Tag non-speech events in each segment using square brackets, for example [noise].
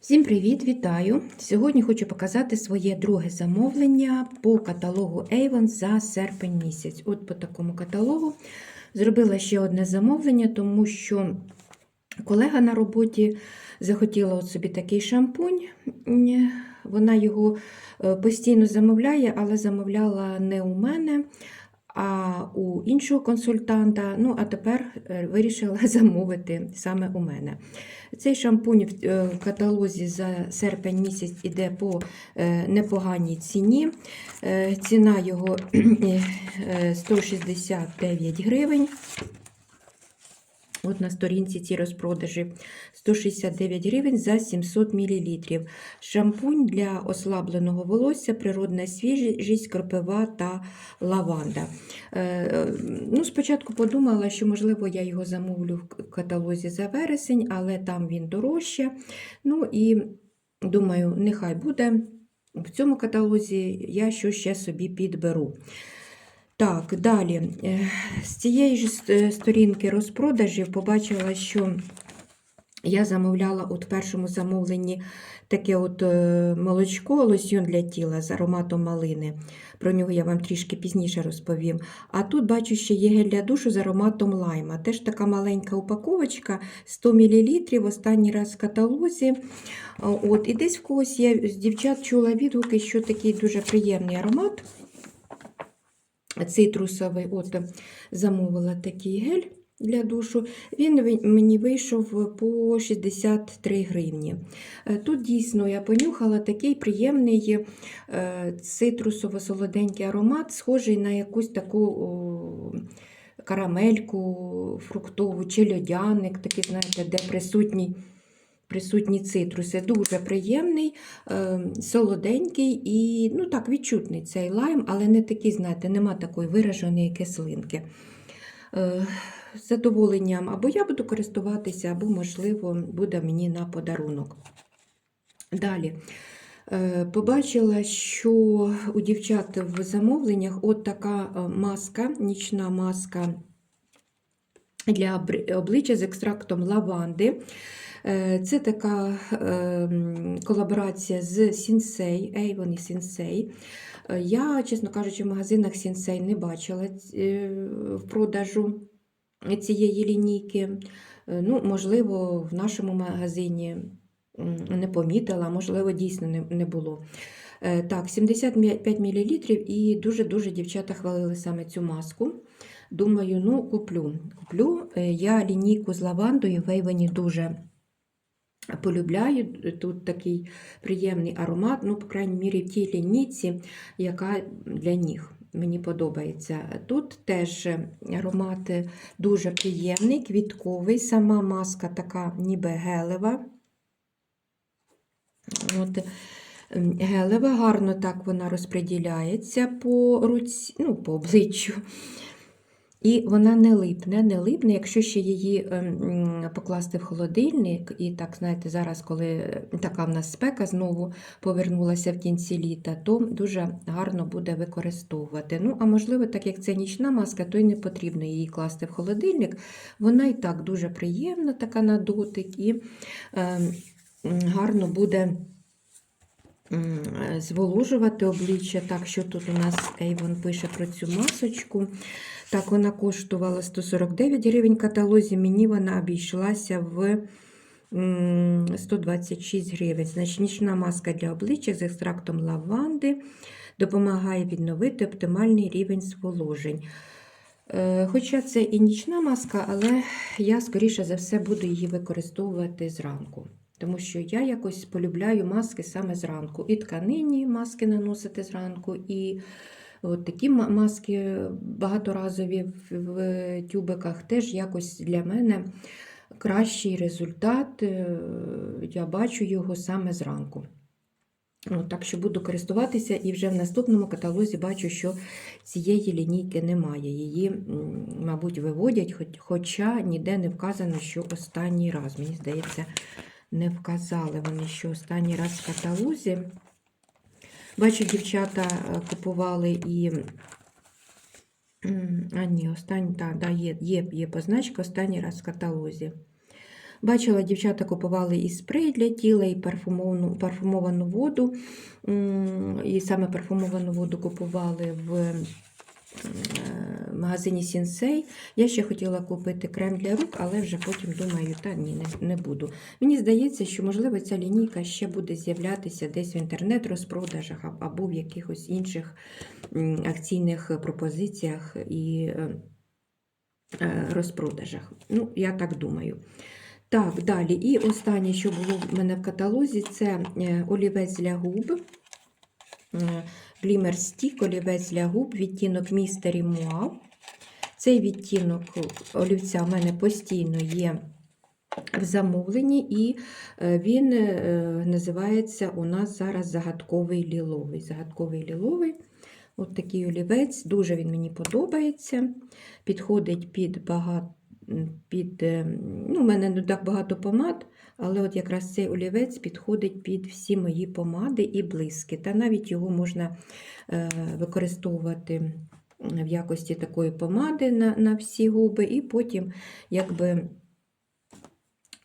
Всім привіт, вітаю! Сьогодні хочу показати своє друге замовлення по каталогу Avon за серпень місяць. От по такому каталогу зробила ще одне замовлення, тому що колега на роботі захотіла от собі такий шампунь. Вона його е, постійно замовляє, але замовляла не у мене, а у іншого консультанта. Ну, а тепер е, вирішила [laughs] замовити саме у мене. Цей шампунь в е, каталозі за серпень місяць іде по е, непоганій ціні. Ціна його [clears throat] е, 169 гривень. От на сторінці ці розпродажі 169 гривень за 700 мл. Шампунь для ослабленого волосся, природна свіжість, кропива та лаванда. Е, е, ну, спочатку подумала, що, можливо, я його замовлю в каталозі за вересень, але там він дорожче. Ну і думаю, нехай буде. В цьому каталозі я що ще собі підберу. Так, далі. Е, З цієї ж сторінки розпродажів побачила, що я замовляла от в першому замовленні таке от е, молочко, лосьйон для тіла з ароматом малини. Про нього я вам трішки пізніше розповім. А тут бачу, що є гель для душу з ароматом лайма. Теж така маленька упаковочка, 100 мл, останній раз в каталозі. От, і десь в когось я з дівчат чула відгуки, що такий дуже приємний аромат цитрусовий. От замовила такий гель для душу. Він мені вийшов по 63 гривні. Е, Тут дійсно я понюхала такий приємний е, цитрусово-солоденький аромат, схожий на якусь таку карамельку фруктову чи льодяник, такий, знаєте, де присутній. Присутні цитруси, дуже приємний, е, солоденький і ну так, відчутний цей лайм, але не такий, знаєте, нема такої вираженої кислинки. Е, З задоволенням або я буду користуватися, або, можливо, буде мені на подарунок. Далі. Е, Побачила, що у дівчат в замовленнях от така маска, нічна маска для обличчя з екстрактом лаванди. Е, Це така е, колаборація з Sensei, Avon і Sensei. Е, Я, чесно кажучи, в магазинах Sensei не бачила е, в продажу цієї лінійки. Ну, можливо, в нашому магазині не помітила, можливо, дійсно не, було. Так, 75 мл і дуже-дуже дівчата хвалили саме цю маску. Думаю, ну, куплю. Куплю. Я лінійку з лавандою в Avon дуже полюбляю. Тут такий приємний аромат, ну, по крайній мірі, в тій лінійці, яка для ніг. Мені подобається. Тут теж аромат дуже приємний, квітковий, сама маска така ніби гелева. От, ем, гелева, гарно так вона розподіляється по руці, ну, по обличчю. І вона не липне, не липне, якщо ще її ем, покласти в холодильник, і так, знаєте, зараз, коли така в нас спека знову повернулася в кінці літа, то дуже гарно буде використовувати. Ну, а можливо, так як це нічна маска, то й не потрібно її класти в холодильник. Вона і так дуже приємна, така на дотик, і ем, гарно буде зволожувати обличчя. Так, що тут у нас Avon пише про цю масочку. Так, вона коштувала 149 гривень в каталозі, мені вона обійшлася в 126 гривень. Значить, нічна маска для обличчя з екстрактом лаванди допомагає відновити оптимальний рівень зволожень. Е, Хоча це і нічна маска, але я, скоріше за все, буду її використовувати зранку. Тому що я якось полюбляю маски саме зранку. І тканинні маски наносити зранку, і от такі маски багаторазові в, тюбиках теж якось для мене кращий результат. Е, Я бачу його саме зранку. От, так що буду користуватися, і вже в наступному каталозі бачу, що цієї лінійки немає. Її, мабуть, виводять, хоч, хоча ніде не вказано, що останній раз. Мені здається, не вказали вони, що останній раз в каталозі. Бачу, дівчата е, купували і. А ні, останній, так, да, є, є, є позначка останній раз в каталозі. Бачила, дівчата купували і спрей для тіла, і парфумовану, парфумовану воду. І саме парфумовану воду купували в магазині Сінсей. Я ще хотіла купити крем для рук, але вже потім думаю, та ні, не, не буду. Мені здається, що, можливо, ця лінійка ще буде з'являтися десь в інтернет-розпродажах або в якихось інших акційних пропозиціях і е, е, розпродажах. Ну, я так думаю. Так, далі. І останнє, що було в мене в каталозі, це е, олівець для губ. Glimmer Stick, олівець для губ, відтінок Mystery Mauve. Цей відтінок олівця в мене постійно є в замовленні, і е, він е, називається у нас зараз загадковий ліловий. Загадковий ліловий. От такий олівець, дуже він мені подобається. Підходить під багато. Під, е, ну, у мене не так багато помад, але от якраз цей олівець підходить під всі мої помади і блиски. Та навіть його можна використовувати в якості такої помади на, на всі губи, і потім якби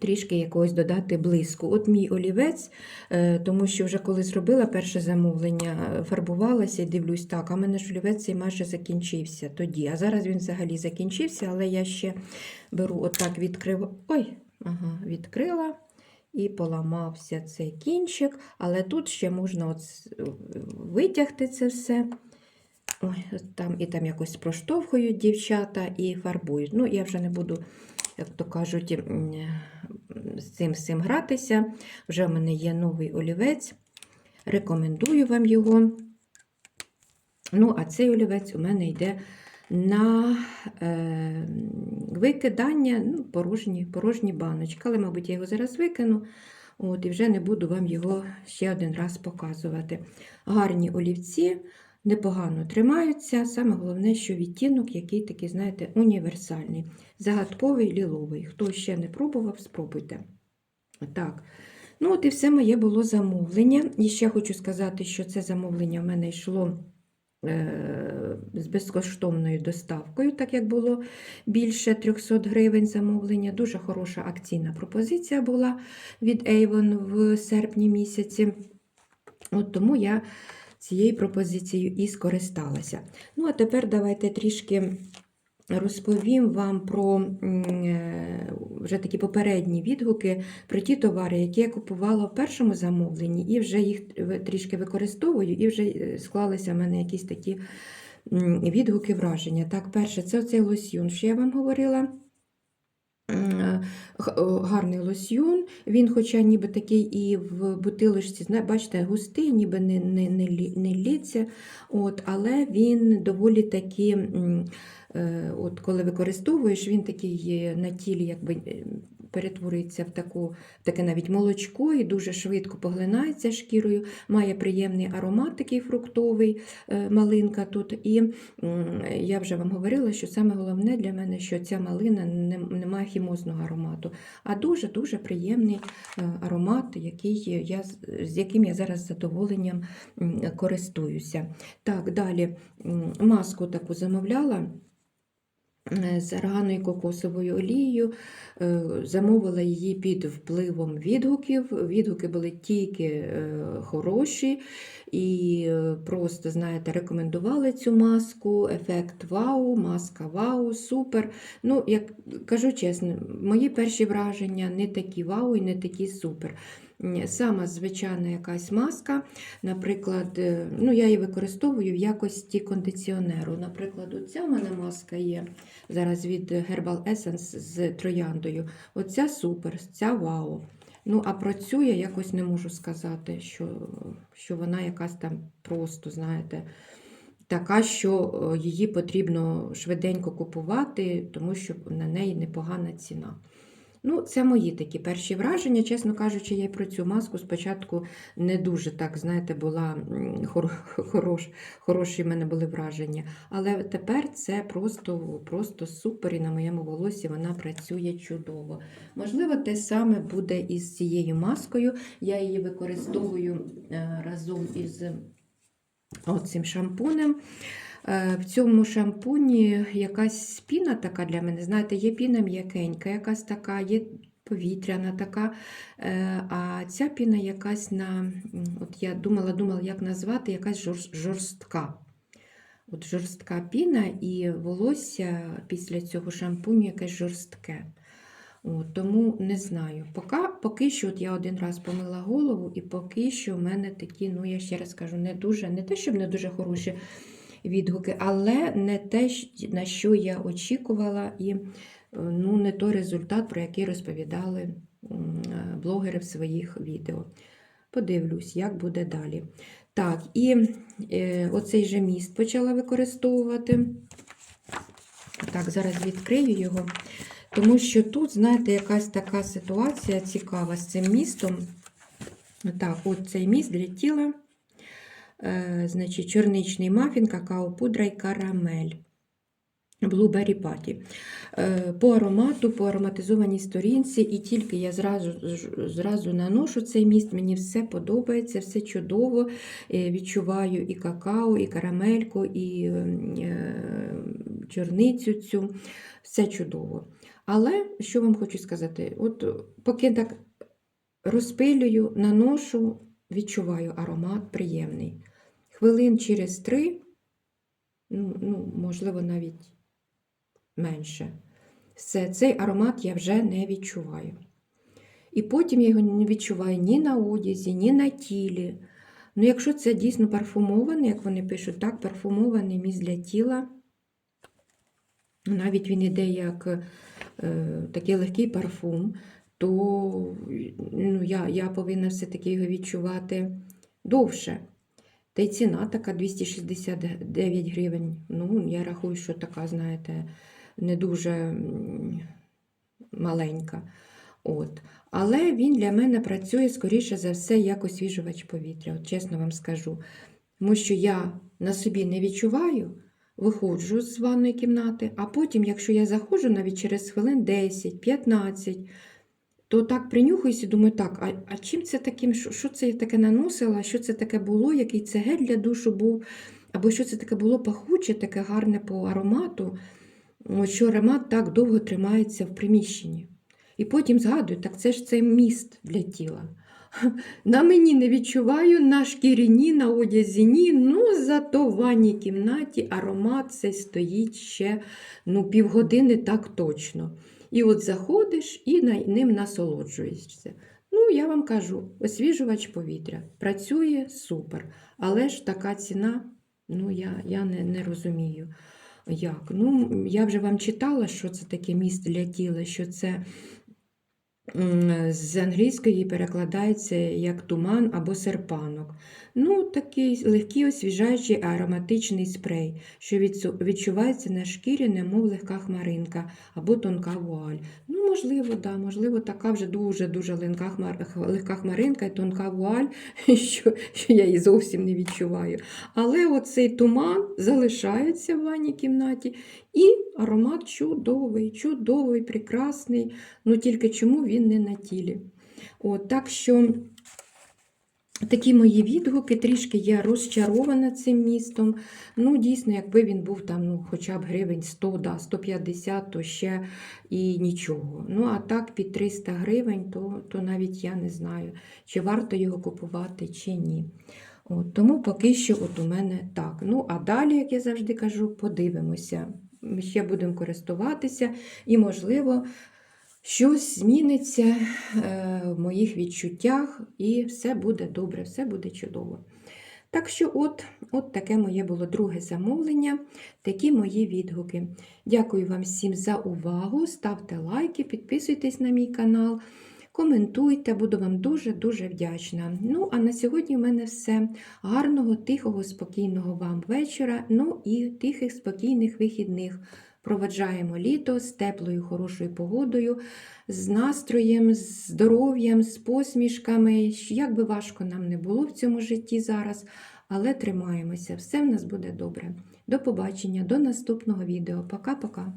трішки якогось додати блиску. От мій олівець, е, тому що вже коли зробила перше замовлення, фарбувалася і дивлюсь, так, а мене ж олівець цей майже закінчився тоді. А зараз він взагалі закінчився, але я ще беру отак відкрив... Ой, ага, відкрила. І поламався цей кінчик, але тут ще можна от витягти це все. Ой, там і там якось проштовхують дівчата і фарбують. Ну, я вже не буду, як то кажуть, з цим, цим гратися. Вже в мене є новий олівець. Рекомендую вам його. Ну, а цей олівець у мене йде на е, викидання, ну, порожні, порожні баночки. Але, мабуть, я його зараз викину. От, і вже не буду вам його ще один раз показувати. Гарні олівці, непогано тримаються. Саме головне, що відтінок, який такий, знаєте, універсальний. Загадковий ліловий. Хто ще не пробував, спробуйте. Так. Ну, от і все моє було замовлення. І ще хочу сказати, що це замовлення в мене йшло е, з безкоштовною доставкою, так як було більше 300 гривень замовлення. Дуже хороша акційна пропозиція була від Avon в серпні місяці. От тому я цією пропозицією і скористалася. Ну, а тепер давайте трішки розповім вам про е, вже такі попередні відгуки про ті товари, які я купувала в першому замовленні, і вже їх трішки використовую, і вже е, склалися в мене якісь такі відгуки, враження. Так, перше, це оцей лосьйон, що я вам говорила. О, Гарний лосьйон, він, хоча ніби такий і в бутилочці, бачите, густий, ніби не, не, не, не лється, от, але він доволі таки, е, от, коли використовуєш, він такий е, на тілі якби е, перетворюється в, таку, таке навіть молочко і дуже швидко поглинається шкірою, має приємний аромат такий фруктовий, е, малинка тут. І я вже вам говорила, що саме головне для мене, що ця малина не, має хімозного аромату, а дуже-дуже приємний е, аромат, який я, з яким я зараз з задоволенням користуюся. Так, далі маску таку замовляла. Е, З арганою кокосовою олією Е, замовила її під впливом відгуків. Відгуки були тільки е, хороші і просто, знаєте, рекомендували цю маску. Ефект вау, маска вау, супер. Ну, як кажу чесно, мої перші враження не такі вау і не такі супер. Сама звичайна якась маска, наприклад, е, ну, я її використовую в якості кондиціонеру. Наприклад, оця в мене маска є зараз від Herbal Essence з трояндою. Оця супер, ця вау. Ну, а про цю я якось не можу сказати, що, що вона якась там просто, знаєте, така, що е, її потрібно швиденько купувати, тому що на неї непогана ціна. Ну, це мої такі перші враження. Чесно кажучи, я про цю маску спочатку не дуже так, знаєте, була хор- [laughs] хорош, хороші в мене були враження. Але тепер це просто, просто супер, і на моєму волосі вона працює чудово. Можливо, те саме буде із цією маскою. Я її використовую е, разом із цим шампунем. Е, В цьому шампуні якась піна така для мене. Знаєте, є піна м'якенька, якась така, є повітряна така. Е, А ця піна якась на, от я думала, думала, як назвати, якась жорстка. От жорстка піна і волосся після цього шампуню якесь жорстке. От, тому не знаю. Поки, поки що от я один раз помила голову, і поки що в мене такі, ну я ще раз кажу, не дуже, не те, щоб не дуже хороші відгуки, але не те, на що я очікувала, і е, ну, не той результат, про який розповідали е, блогери в своїх відео. Подивлюсь, як буде далі. Так, і е, оцей же міст почала використовувати. Так, зараз відкрию його. Тому що тут, знаєте, якась така ситуація цікава з цим містом. Так, от цей міст для тіла. Е, значить, чорничний мафін, какао-пудра і карамель. Blueberry Patty. Е, По аромату, по ароматизованій сторінці, і тільки я зразу, зразу наношу цей міст, мені все подобається, все чудово. Е, Відчуваю і какао, і карамельку, і е, чорницю цю. Все чудово. Але що вам хочу сказати? От поки так розпилюю, наношу, відчуваю аромат приємний. Хвилин через три, ну, ну можливо, навіть менше. Все, цей аромат я вже не відчуваю. І потім я його не відчуваю ні на одязі, ні на тілі. Ну, якщо це дійсно парфумований, як вони пишуть, так, парфумований міст для тіла, навіть він іде як е, такий легкий парфум, то ну, я, я повинна все-таки його відчувати довше. Та й ціна така 269 гривень. Ну, я рахую, що така, знаєте, не дуже маленька. От. Але він для мене працює, скоріше за все, як освіжувач повітря, от чесно вам скажу. Тому що я на собі не відчуваю, виходжу з ванної кімнати, а потім, якщо я заходжу навіть через хвилин 10-15, то так принюхуюся і думаю, так, а, а чим це таким, що, що це я таке наносила, що це таке було, який це гель для душу був, або що це таке було пахуче, таке гарне по аромату, що аромат так довго тримається в приміщенні. І потім згадую, так це ж цей міст для тіла. [laughs] На мені не відчуваю, на шкірі ні, на одязі ні, ну зато в ванній кімнаті аромат цей стоїть ще ну, півгодини так точно. І от заходиш і ним насолоджуєшся. Ну, я вам кажу, освіжувач повітря працює супер. Але ж така ціна, ну, я, я не, не розумію. Як? Ну, я вже вам читала, що це таке міст для тіла, що це з англійської перекладається як туман або серпанок. Ну, такий легкий освіжаючий ароматичний спрей, що відчувається на шкірі, немов легка хмаринка або тонка вуаль. Ну, можливо, да, можливо, така вже дуже-дуже легка, хмаринка і тонка вуаль, [laughs] що, що я її зовсім не відчуваю. Але оцей туман залишається в ванній кімнаті, і аромат чудовий, чудовий, прекрасний. Ну тільки чому він не на тілі? От, так що такі мої відгуки, трішки я розчарована цим містом. Ну, дійсно, якби він був там ну, хоча б гривень 100, да, 150, то ще і нічого. Ну, а так під 300 гривень, то, то навіть я не знаю, чи варто його купувати, чи ні. От, тому поки що от у мене так. Ну, а далі, як я завжди кажу, подивимося. Ми ще будемо користуватися, і, можливо, щось зміниться е, в моїх відчуттях, і все буде добре, все буде чудово. Так що, от, от таке моє було друге замовлення, такі мої відгуки. Дякую вам всім за увагу. Ставте лайки, підписуйтесь на мій канал, коментуйте, буду вам дуже-дуже вдячна. Ну, а на сьогодні в мене все. Гарного, тихого, спокійного вам вечора. Ну і тихих, спокійних вихідних. Проведжаємо літо з теплою, хорошою погодою, з настроєм, з здоров'ям, з посмішками. Як би важко нам не було в цьому житті зараз, але тримаємося, все в нас буде добре. До побачення, до наступного відео. Пока-пока.